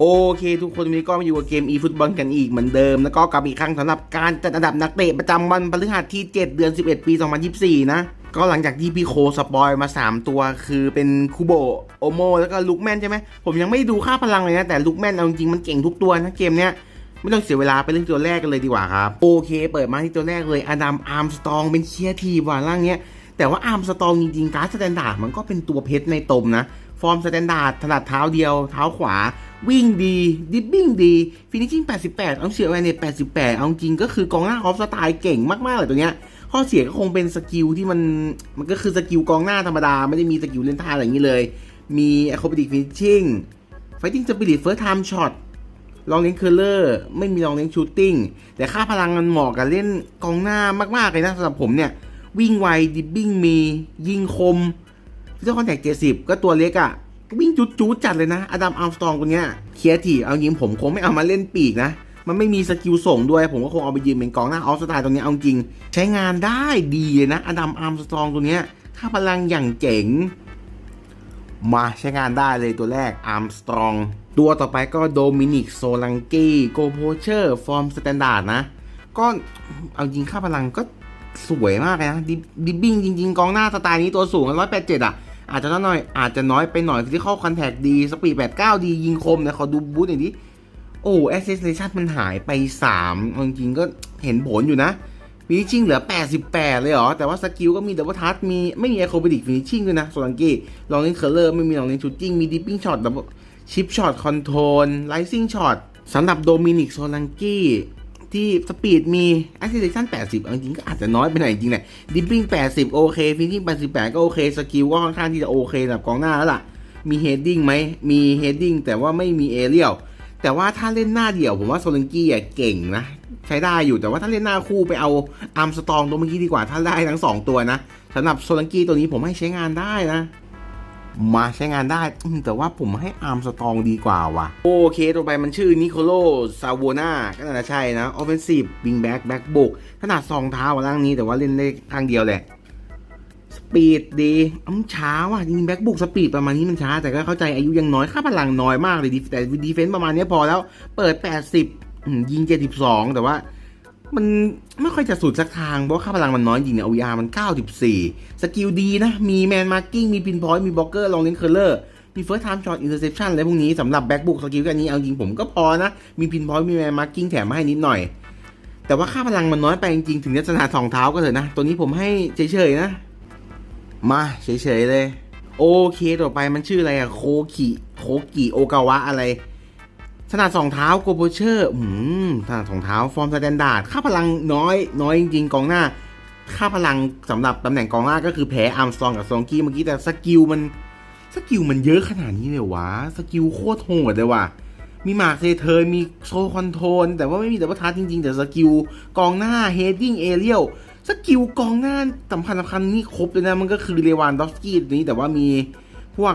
โอเค ทุกคนวันนี้ก็มาอยู่กับเกม e ฟุตบอลกันอีกเหมือนเดิม แล้วก็กลับอีกครั้งสำหรับการจัดอันดับนักเตะประจำวันพฤหัสที่ 7 เดือน 11 ปี 2024 นะ ก็หลังจากที่พี่โคสปอยมา 3 ตัวคือเป็นคูโบโอโม แล้วก็ลุกแมนใช่ไหม ผมยังไม่ดูค่าพลังเลยนะ แต่ลุกแมนเอาจริงมันเก่งทุกตัวนะเกมเนี้ยไม่ต้องเสียเวลาไปเล่นตัวแรกกันเลยดีกว่าครับ โอเค เปิดมาที่ตัวแรกเลยอดัมอาร์มสตองเป็นเคียร์ทีว่ะร่างเนี้ยแต่ว่าอาร์มสตองจริงๆการ์ดสแตนดาร์ดมันก็เป็นตัวเพชรในตมนะ ฟอร์มสแตนดาร์ดถนัดเท้าเดียว เท้าขวา วิ่งดี ดิบบิ้งดีฟินิชชิ่ง 88 เอาเฉียวแวนเนต88 เอาจริงก็คือกองหน้าออฟสไตล์เก่งมาก ๆ เลยตัวเนี้ย ข้อเสียก็คงเป็นสกิลที่มันมันก็คือสกิลกองหน้าธรรมดา ไม่ได้มีสกิลเล่นท่าอะไรอย่างนี้เลย มีอะโครบติกฟินิชชิ่งไฟติ้งสปิริตเฟิร์สไทม์ช็อตลองเล่นเคอร์เลอร์ ไม่มีลองเล่นชูตติ้งแต่ค่าพลังมันเหมาะกับเล่นกองหน้ามากๆเลยนะสำหรับผมเนี่ยวิ่งไวดิบบิ้งมี ยิงคม ฟิสิคอนแทคเจ็ดสิบก็ตัวเล็กอะ่ะวิ่งจุดจูดจัดเลยนะอดัมอัลสตองตัวเนี้ยเคียร์ทีเอาจริงผมคงไม่เอามาเล่นปีกนะ มันไม่มีสกิลส่งด้วย ผมก็คงเอาไปยืนเป็นกองหน้าออฟสไตล์ตรงนี้เอาจริง ใช้งานได้ดีเลยนะอดัมอัลสตองตัวเนี้ยค่าพลังอย่างเจ๋ง มาใช้งานได้เลยตัวแรกอาร์มสตรองตัวต่อไปก็โดมินิกโซลังกี้โกโพเชอร์ ฟอร์มสแตนดาร์ดนะ ก็เอาจริงค่าพลังก็สวยมากเลยนะดิดิบบิ้งจริง ๆ กองหน้าสไตล์นี้ตัวสูงร้อยแปดเจ็ดอะ อาจจะน้อยอาจจะน้อยไปหน่อยฟิสิคอลคอนแทคดีสปีดแปดเก้าดียิงคมนะขอดูบูทหน่อยดิโอ้แอสเซสเซชันมันหายไป3เอาจริงๆก็เห็นผลอยู่นะฟินิชชิ่งเหลือ 88 เลยเหรอ แต่ว่าสกิลก็มีดับเบิลทัชมีไม่มีแอโครบติกฟินิชชิ่งด้วยนะโซลังกี้ลองเล่นเคอร์เลอร์ไม่มีลองเล่นชูตติ้งมีดิปปิ้งช็อตดับชิปช็อตคอนโทรลไลซิ่งช็อตสำหรับโดมินิกโซลังกี้ ที่สปีดมีแอคซิเลชัน80เอาจริงๆก็อาจจะน้อยไปหน่อยจริงๆแหละดิปปิ้ง80 โอเคฟินิชิ่ง88 ก็โอเคสกิลก็ค่อนข้างที่จะโอเคสำหรับกองหน้าแล้วล่ะ มีเฮดดิ้งไหมมีเฮดดิ้งแต่ว่าไม่มีเอเรียลแต่ว่าถ้าเล่นหน้าเดี่ยวผมว่าโซลังกี้อะเก่งนะ ใช้ได้อยู่แต่ว่าถ้าเล่นหน้าคู่ไปเอาอาร์มสตองตัวเมื่อกี้ดีกว่าถ้าได้ทั้ง 2 ตัวนะสำหรับโซลังกี้ตัวนี้ผมให้ใช้งานได้นะ มาใช้งานได้ แต่ว่าผมให้อาร์มสตองดีกว่าว่ะ โอเคตัวไปมันชื่อนิโคโลซาโวนาก็น่าจะใช่นะออฟเฟนซีฟวิงแบ็กแบ็กบุกขนาดสองเท้าอะร่างนี้แต่ว่าเล่นได้ข้างเดียวแหละ สปีดดีอ้ำช้าว่ะจริงแบ็กบุกสปีดประมาณนี้มันช้า แต่ก็เข้าใจอายุยังน้อยค่าพลังน้อยมากเลยดิแต่ดีเฟนซ์ประมาณนี้พอแล้ว เปิด 80 ยิง 72 แต่ว่า มันไม่ค่อยจะสุดสักทาง เพราะค่าพลังมันน้อยจริงเนี่ยเอายามัน 94 สกิลดีนะ มีแมนมาร์กิ้งมีพินพอยต์มีบล็อกเกอร์ลองเล่นเคอร์เลอร์มีเฟิร์สไทม์ช็อตอินเตอร์เซปชันอะไรพวกนี้สำหรับแบ็กบุกสกิลกันนี้เอาจริงผมก็พอนะ มีพินพอยต์มีแมนมาร์กิ้งแถมมาให้นิดหน่อย แต่ว่าค่าพลังมันน้อยไปจริงๆถึงจะชนะสองเท้าก็เถอะนะ ตัวนี้ผมให้เฉยๆนะ มาเฉยๆเลย โอเคต่อไปมันชื่ออะไรอะโคกิโคกิโอกาวะอะไร ถนัดสองเท้าโกโบเชอร์อืมถนัดสองเท้าฟอร์มสแตนดาร์ดค่าพลังน้อย น้อยจริงๆกองหน้า ค่าพลังสำหรับตำแหน่งกองหน้าก็คือแพ้อาร์มสตรองกับซองกี้เมื่อกี้แต่สกิลมันสกิลมันเยอะขนาดนี้เลยวะสกิลโคตรโหดเลยว่ะมีหมาร์คเซเทอร์มีโซคอนโทรลแต่ว่าไม่มีดับเบิลทัชจริงๆ แต่สกิลกองหน้าเฮดดิ้งเอเรียลสกิลกองหน้าสำคัญสำคัญนี่ครบเลยนะ มันก็คือเลวานดอฟสกี้นี้แต่ว่ามีพวก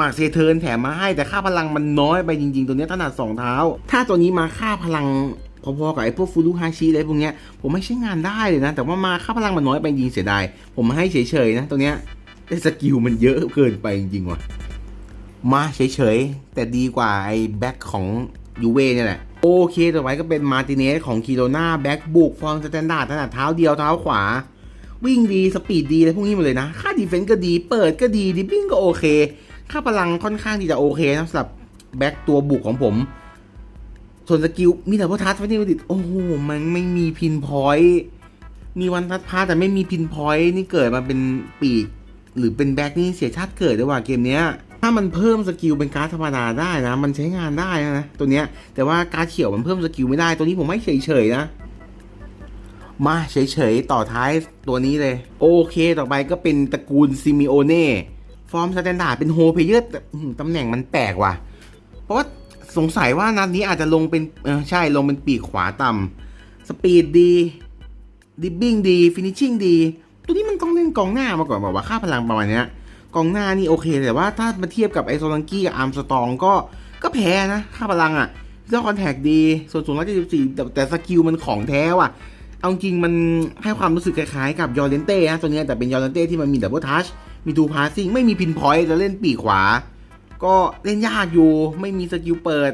มาเซเทิร์นแถมมาให้แต่ค่าพลังมันน้อยไปจริง ๆ ตัวนี้ถนัดสองเท้า ถ้าตัวนี้มาค่าพลังพอๆกับไอ้พวกฟูรุฮาชิอะไรพวกเนี้ยผมไม่ใช้งานได้เลยนะ แต่ว่ามาค่าพลังมันน้อยไปจริงเสียดายผมให้เฉยๆนะตัวเนี้ยแต่สกิลมันเยอะเกินไปจริงๆว่ะมาเฉยๆ แต่ดีกว่าไอ้แบ็คของยูเว่เนี่ยแหละโอเคต่อไปก็เป็นมาติเนสของคิโรนาแบ็คบุกฟอร์มสแตนดาร์ดถนัดเท้าเดียวเท้าขวา วิ่งดี สปีดดีอะไรพวกนี้หมดเลยนะ ค่าดีเฟนซ์ก็ดี เปิดก็ดีดิปปิ้งก็โอเค ค่าพลังค่อนข้างที่จะโอเคนะสำหรับแบ็คตัวบุกของผม ส่วนสกิลมีแต่พวกทัศน์ไว้ที่ติดโอ้โหมันไม่มีพินพอยต์มีวันทัดพาแต่ไม่มีพินพอยต์นี่เกิดมาเป็นปีก หรือเป็นแบ็คนี่เสียชาติเกิดด้วยว่ะเกมเนี้ยถ้ามันเพิ่มสกิลเป็นการ์ดธรรมดาได้นะ มันใช้งานได้นะตัวเนี้ยแต่ว่าการ์ดเขียวมันเพิ่มสกิลไม่ได้ ตัวนี้ผมไม่เฉยๆนะมาเฉยๆ ต่อท้ายตัวนี้เลย โอเคต่อไปก็เป็นตระกูลซิมิโอเน่ ฟอร์มสแตนดาร์ดเป็นโฮเพเยอร์ตำแหน่งมันแปลกว่ะ เพราะว่าสงสัยว่านัดนี้อาจจะลงเป็นใช่ลงเป็นปีกขวาต่ำสปีดดีดิบบิ้งดีฟินิชชิ่งดี ตัวนี้มันต้องเล่นกองหน้ามาก่อนบอกว่าค่าพลังประมาณนี้กองหน้านี่โอเค แต่ว่าถ้ามาเทียบกับไอโซลังกี้กับอาร์มสตองก็ก็แพ้นะ ค่าพลังอะ่ะเรื่องคอนแทคดี ส่วนสูงร้อยเจ็ดสิบสี่แต่สกิลมันของแท้ว่ะ เอาจริงมันให้ความรู้สึกคล้ายๆกับยอร์เลนเต้นะตัวเนี้ยแต่เป็นยอร์เลนเต้ที่มันมีดับเบิลทัช มีดูพาสซิ่งไม่มีพินพอยต์จะเล่นปีกขวา ก็เล่นยากอยู่ ไม่มีสกิลเปิด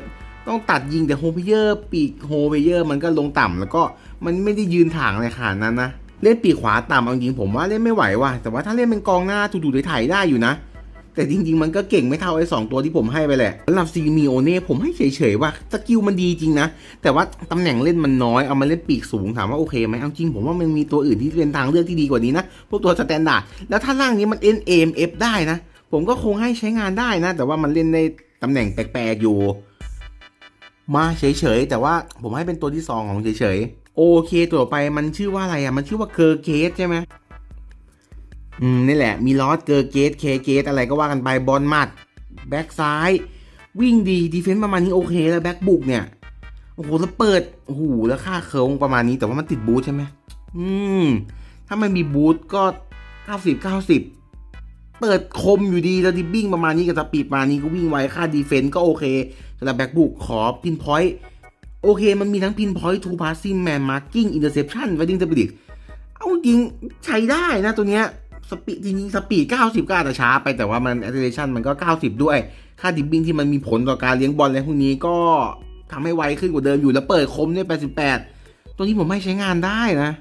ต้องตัดยิงแต่โฮเพเยอร์ปีกโฮเพเยอร์มันก็ลงต่ำแล้วก็มันไม่ได้ยืนถางในขนาดนั้นนะ เล่นปีกขวาต่ำเอาจริงผมว่าเล่นไม่ไหวว่ะแต่ว่าถ้าเล่นเป็นกองหน้าถูๆไถๆได้อยู่นะ แต่จริง ๆ มันก็เก่งไม่เท่าไอ้สองตัวที่ผมให้ไปแหละสำหรับซีมีโอเน่ผมให้เฉยๆว่าสกิลมันดีจริงนะ แต่ว่าตำแหน่งเล่นมันน้อยเอามาเล่นปีกสูงถามว่าโอเคไหมเอาจริงผมว่ามันมีตัวอื่นที่เป็นทางเลือกที่ดีกว่านี้นะ พวกตัวสแตนดาร์ดแล้วถ้าร่างนี้มัน N A M F ได้นะ ผมก็คงให้ใช้งานได้นะ แต่ว่ามันเล่นในตำแหน่งแปลกๆอยู่ มาเฉยๆแต่ว่าผมให้เป็นตัวที่สองของเฉยๆโอเคตัวไปมันชื่อว่าอะไรอะมันชื่อว่าเคอร์เกสใช่ไหม อืมนี่แหละมีลอสเกอร์เกสเคเกสอะไรก็ว่ากันไปบอลมัดแบ็กซ้าย วิ่งดีดีเฟนซ์ประมาณนี้โอเคแล้วแบ็กบุกเนี่ยโอ้โหแล้วเปิดโอ้โหแล้วค่าเคิร์งประมาณนี้แต่ว่ามันติดบูทใช่ไหมอืม ถ้าไมันมีบูทก็90 90เก้าสิบเปิดคมอยู่ดีแล้วดิบบิ้งประมาณนี้กับสปีดประมาณนี้ก็วิ่งไวค่าดีเฟนซ์ก็โอเคสำหรับแบ็กบุกขอพินพอยต์โอเค มันมีทั้งพินพอยต์ทูพาสซิ่งแมนมาร์กิ้งอินเตอร์เซปชั่นไวดิ้งสปีดเอาจริงใช้ได้นะตัวเนี้ย สปีดจริงๆสปีด 90 ก็อาจจะช้าไปแต่ว่ามันแอ c เ e เรชันมันก็ 90 ด้วย ค่าดิบบิ้งที่มันมีผลต่อการเลี้ยงบอลอะไรพวกนี้ก็ทำให้ไวขึ้นกว่าเดิมอยู่แล้วเปิดคมด้วย 88 ตัวนี้ผมไม่ใช้งานได้นะ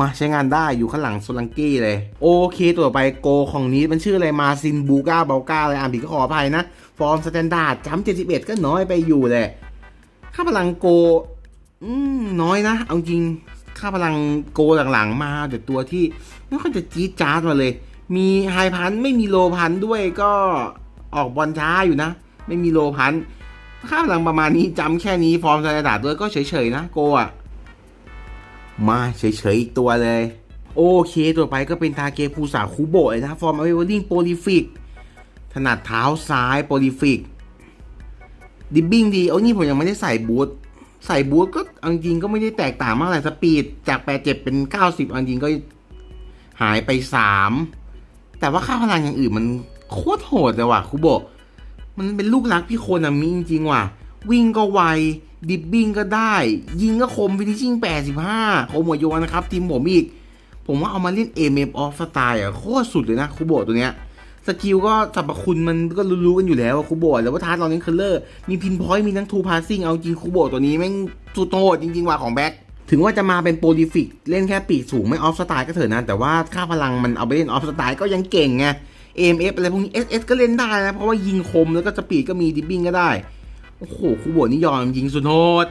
มาใช้งานได้อยู่ข้างหลังโซลังกี้เลย โอเคตัวต่อไปโกของนี้มันชื่ออะไรมาซินบูก้าเบลก้าอะไรอ่านผิดก็ขออภัยนะ ฟอร์มสแตนดาร์ดจำ71ก็น้อยไปอยู่แหละค่าพลังโกอืมน้อยนะ เอาจริง ค่าพลังโกหลังๆมาแต่ตัวที่ไม่ค่อยจะจี๊ดจ๊าดมาเลย มีไฮพันไม่มีโลพันด้วยก็ออกบอลช้าอยู่นะ ไม่มีโลพันค่าพลังประมาณนี้จำแค่นี้ฟอร์มสแตนดาร์ดด้วยก็เฉยๆนะโกอะมาเฉยๆอีกตัวเลย โอเคตัวไปก็เป็นทาเกฟูสาคุโบะนะฟอร์มอเวอร์ลิงโปลิฟิกถนัดเท้าซ้ายโปลิฟิกดิบบิ้งดี เอานี่ผมยังไม่ได้ใส่บูท ใส่บูทก็เอาจริงก็ไม่ได้แตกต่างมากเลยสปีดจาก87เจ็ดเป็น90เอาจริงก็หายไป3แต่ว่าค่าพลังอย่างอื่นมันโคตรโหดเลยว่ะคุโบะมันเป็นลูกรักพี่โคนามิจริงๆว่ะ วิ่งก็ไว ดิบบิ้งก็ได้ ยิงก็คมฟินิชชิ่ง85คมหัวโยนนะครับ ทีมผมอีก ผมว่าเอามาเล่น MM off style อะโคตรสุดเลยนะคูโบะตัวเนี้ย สกิลก็สรรพคุณมันก็รู้ๆกันอยู่แล้วคูโบะแล้วว่าทาร์ตเราเล่นคัลเลอร์มีพินพอยต์มีทั้งทูพาสซิ่งเอาจริงคูโบะตัวนี้แม่งสุดโหดจริงๆว่ะของแบ็คถึงว่าจะมาเป็นโปรดิฟิก เล่นแค่ปีกสูงไม่ออฟสไตล์ก็เถอะนะแต่ว่าค่าพลังมันเอาไปเล่นออฟสไตล์ก็ยังเก่งไง AMF อะไรพวกนี้ SS ก็เล่นได้นะ เพราะว่ายิงคมแล้วก็สปีดก็มีดิบบิ้งก็ได้ โอ้โหคูโบะนี่ยอมยิงสุดโหด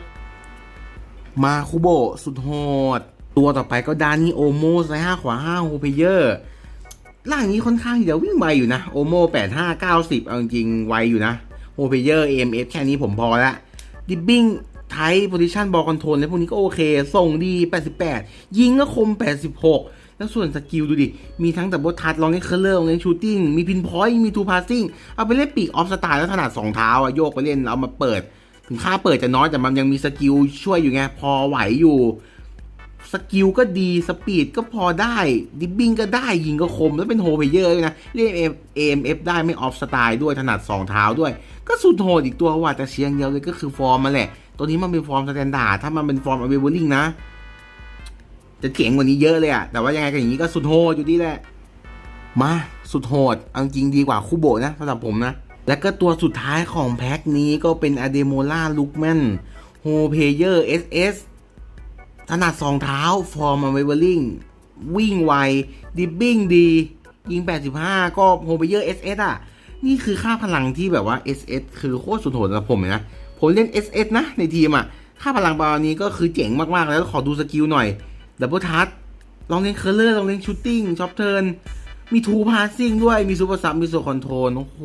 มาคูโบะสุดโหดตัวต่อไปก็ดานี่โอโมสไซห้าขวาห้าโฮเพเยอร์ ร่างนี้ค่อนข้างที่จะวิ่งไวอยู่นะโอโม่แปดห้าเก้าสิบเอาจริงๆไวอยู่นะโฮเพเยอร์เอ็มเอฟแค่นี้ผมพอละดิบบิ้งไทป์โพซิชันบอลคอนโทรลในพวกนี้ก็โอเค ส่งดี 88 ยิงก็คม 86 แล้วส่วนสกิลดูดิ มีทั้งแต่บททัดลองเล่นเคอร์เลอร์ลองเล่นชูตติ้ง มีพินพอยต์ มีทูพาสซิ่ง เอาไปเล่นปีกออฟสไตล์แล้วถนัดสองเท้าอะโยกไปเล่น เอามาเปิด ถึงค่าเปิดจะน้อยแต่มันยังมีสกิลช่วยอยู่ไง พอไหวอยู่ สกิลก็ดีสปีดก็พอได้ดิบบิ้งก็ได้ยิงก็คมแล้วเป็นโฮเพเยอร์ด้วยนะเล่น AMF ได้ไม่ออฟสไตล์ด้วยถนัด2เท้าด้วย ก็สุดโหดอีกตัวว่าแต่เชียงเดียวเลยก็คือฟอร์มมาแหละ ตัวนี้มันเป็นฟอร์มสแตนดาร์ดถ้ามันเป็นฟอร์มอเวอร์ลิงนะ จะเจ๋งกว่านี้เยอะเลยอะแต่ว่ายังไงก็อย่างนี้ก็สุดโหดอยู่ดีแหละ มาสุดโหดเอาจริงดีกว่าคูโบนะสำหรับผมนะแล้วก็ตัวสุดท้ายของแพ็คนี้ก็เป็นอเดโมล่าลุกแมนโฮเพเยอร์เอสเอส ถนัดสองเท้าฟอร์มเวเวอร์ลิงวิ่งไว ดิบบิ้งดี ยิง 85 ก็โฮเพเยอร์เอสเอสอะ นี่คือค่าพลังที่แบบว่า SS คือโคตรสุดโหดสำหรับผมเลยนะ ผมเล่น SS นะ ในทีมอะ ค่าพลังประมาณนี้ก็คือเจ๋งมากๆ แล้วขอดูสกิลหน่อยดับเบิลทัชลองเล่นเคอร์เลอร์ลองเล่นชูตติ้งช็อปเทิร์นมีทูพาสซิ่งด้วยมีซูเปอร์ซับมีโซคอนโทรลโอ้โห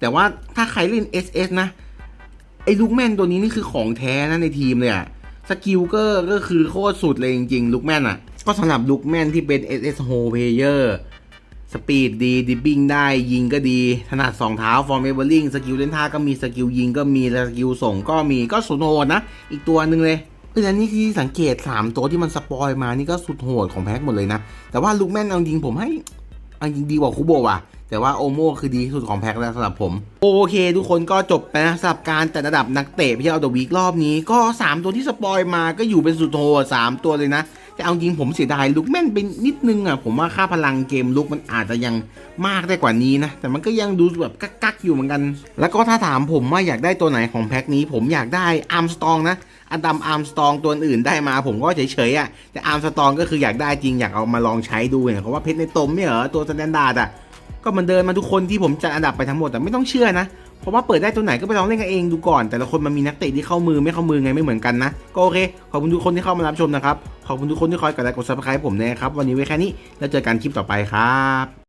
แต่ว่าถ้าใครเล่น SS นะ ไอ้ลูกแมนตัวนี้นี่คือของแท้นะในทีมเลยอะ สกิลก็ก็คือโคตรสุดเลยจริงๆ ลูกแมนอะ ก็สำหรับลูกแมนที่เป็น SSHole Player สปีดดี ดิบบิ้งได้ ยิงก็ดี ถนัดสองเท้า ฟอร์มเอเวอร์ลิงสกิลเล่นท่าก็มี สกิลยิงก็มีแล้วสกิลส่งก็มี ก็สุดโหดนะ อีกตัวหนึ่งเลยเอออันนี้ที่สังเกต 3 ตัวที่มันสปอยมา นี่ก็สุดโหดของแพ็กหมดเลยนะ แต่ว่าลูกแมนเอาจริงผมให้ อันจริงดีกว่าคูโบว่ะ แต่ว่าโอโมคือดีที่สุดของแพ็คแล้วสำหรับผม โอเค ทุกคนก็จบไปนะสำหรับการแต่ระดับนักเตะพี่เอาเดอะวีครอบนี้ก็ 3 ตัวที่สปอยมาก็อยู่เป็นสุดโหด3ตัวเลยนะ แต่เอาจริงผมเสียดายลุกแม่นไปนิดนึงอะผมว่าค่าพลังเกมลุกมันอาจจะยังมากได้กว่านี้นะ แต่มันก็ยังดูแบบกักๆอยู่เหมือนกัน แล้วก็ถ้าถามผมว่าอยากได้ตัวไหนของแพ็คนี้ ผมอยากได้อาร์มสตองนะอดัมอาร์มสตองตัวอื่นได้มาผมก็เฉยๆอะแต่อาร์มสตองก็คืออยากได้จริงอยากเอามาลองใช้ดูเนี่ยเพราว่าเพชรในตมเนี่ยเหรอตัวสแตนดาร์ดอะก็มันเดินมาทุกคนที่ผมจัดอันดับไปทั้งหมดแต่ไม่ต้องเชื่อนะ เพราะว่าเปิดได้ตัวไหนก็ไปลองเล่นกันเองดูก่อน แต่ละคนมันมีนักเตะที่เข้ามือไม่เข้ามือไงไม่เหมือนกันนะ ก็โอเค ขอบคุณทุกคนที่เข้ามารับชมนะครับ ขอบคุณทุกคนที่คอยกดไลค์กดซับสไครต์ผมนะครับ วันนี้ไว้แค่นี้ แล้วเจอกันคลิปต่อไปครับ